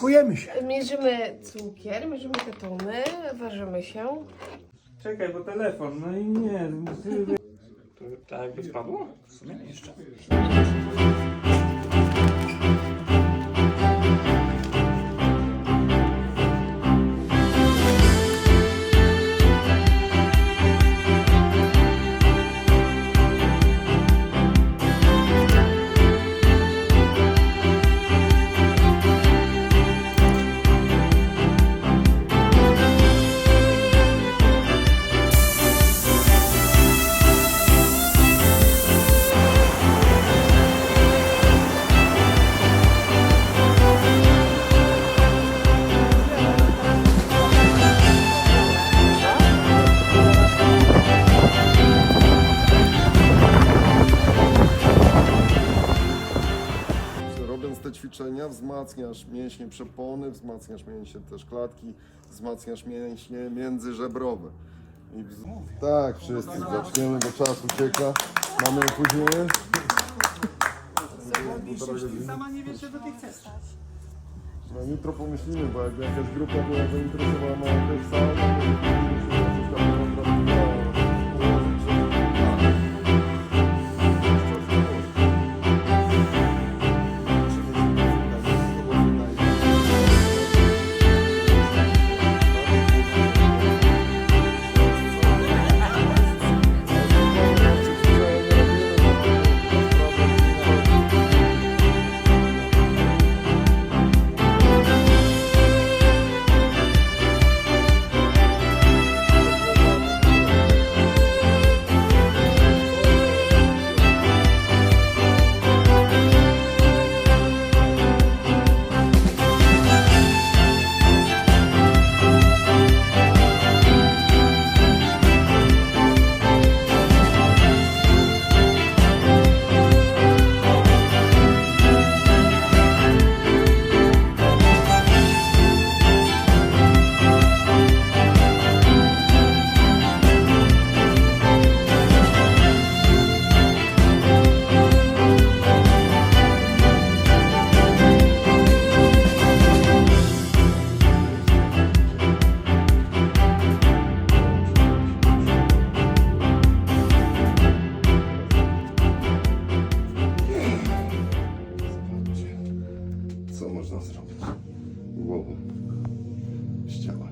Pakujemy się. Mierzymy cukier, mierzymy ketony, ważymy się. Czekaj, bo telefon, no i nie. To tak jakby spadło? W sumie jeszcze. Te ćwiczenia wzmacniasz mięśnie przepony, wzmacniasz mięśnie też klatki, wzmacniasz mięśnie międzyżebrowe. I wz... Tak, wszyscy zaczniemy, bo czas ucieka. Mamy opóźnienie. Sama nie wiesz, chcesz. No jutro pomyślimy, bo jakby jakaś grupa była zainteresowana też salą, to coś tam Co można zrobić? Głową. Ściała.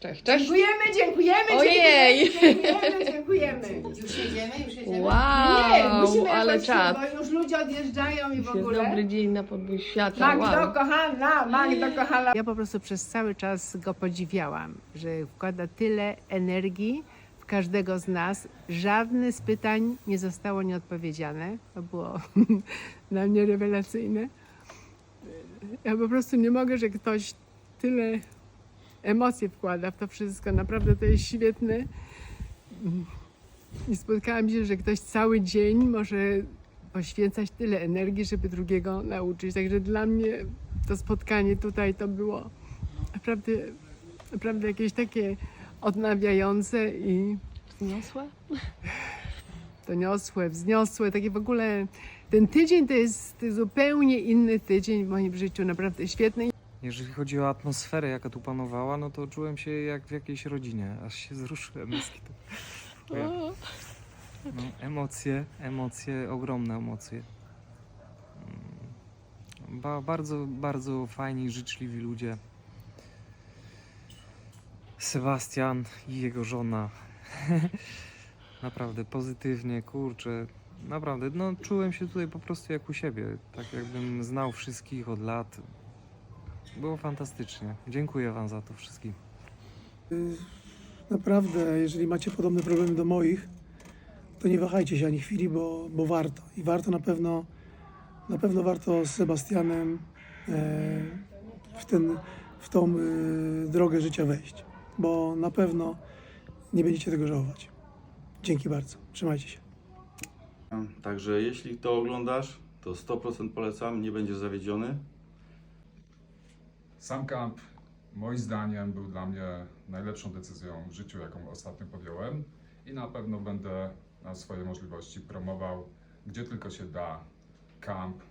Cześć, cześć. Dziękujemy, dziękujemy, Ojej. dziękujemy, dziękujemy. Już jedziemy, już jedziemy. Nie, Wow, musimy ale jakoś, czad. bo już ludzie odjeżdżają i w Jest ogóle. dobry dzień na podbój świata. Magdo Wow. kochana, Magdo kochana. Ja po prostu przez cały czas go podziwiałam, że wkłada tyle energii każdego z nas. Żadne z pytań nie zostało nieodpowiedziane. To było dla mnie rewelacyjne. Ja po prostu nie mogę, że ktoś tyle emocji wkłada w to wszystko. Naprawdę to jest świetne. Nie spotkałam się, że ktoś cały dzień może poświęcać tyle energii, żeby drugiego nauczyć. Także dla mnie to spotkanie tutaj to było naprawdę, naprawdę jakieś takie odnawiające i Wzniosłe? doniosłe, wzniosłe, takie w ogóle. Ten tydzień to jest zupełnie inny tydzień w moim życiu, naprawdę świetny. Jeżeli chodzi o atmosferę, jaka tu panowała, no to czułem się jak w jakiejś rodzinie. Aż się wzruszyłem. No, emocje, emocje, ogromne emocje. Mm, Ba, bardzo, bardzo fajni, życzliwi ludzie. Sebastian i jego żona. Naprawdę pozytywnie, kurczę. Naprawdę, no czułem się tutaj po prostu jak u siebie. Tak jakbym znał wszystkich od lat. Było fantastycznie. Dziękuję Wam za to wszystkim. Naprawdę, jeżeli macie podobne problemy do moich, to nie wahajcie się ani chwili, bo, bo warto. I warto na pewno, na pewno warto z Sebastianem e, w, ten, w tą e, drogę życia wejść, bo na pewno nie będziecie tego żałować. Dzięki bardzo. Trzymajcie się. Także jeśli to oglądasz, to 100% polecam, nie będziesz zawiedziony. Sam kamp, moim zdaniem, był dla mnie najlepszą decyzją w życiu, jaką ostatnio podjąłem i na pewno będę na swoje możliwości promował, gdzie tylko się da, kamp